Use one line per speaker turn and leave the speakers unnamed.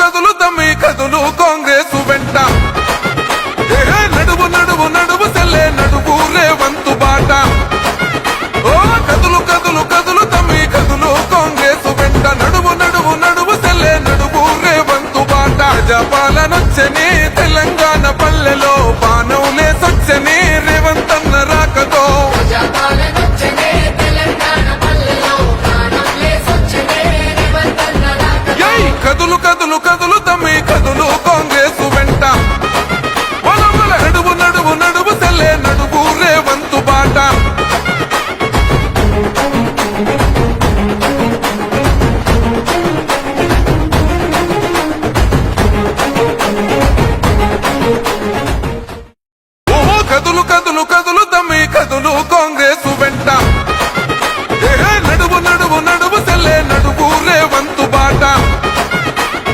కదులు తమ్మి కదులు కాంగ్రెస్ వెంట. నడువు నడువు నడువు తెల్లే నడువు రేవంతు బాట. ఓ కదులు కదులు కదులు తమ్మి కదులు కాంగ్రెస్ వెంట. నడువు నడువు నడువు తెల్లే నడువు రేవంతు బాట. జపాలనొచ్చని తెలంగాణ కదులు కదులు తమ్మి కదులు కాంగ్రెస్ వెంట. నడువు నడువు నడువు తెల్లే నడువు రేవంతు బాట.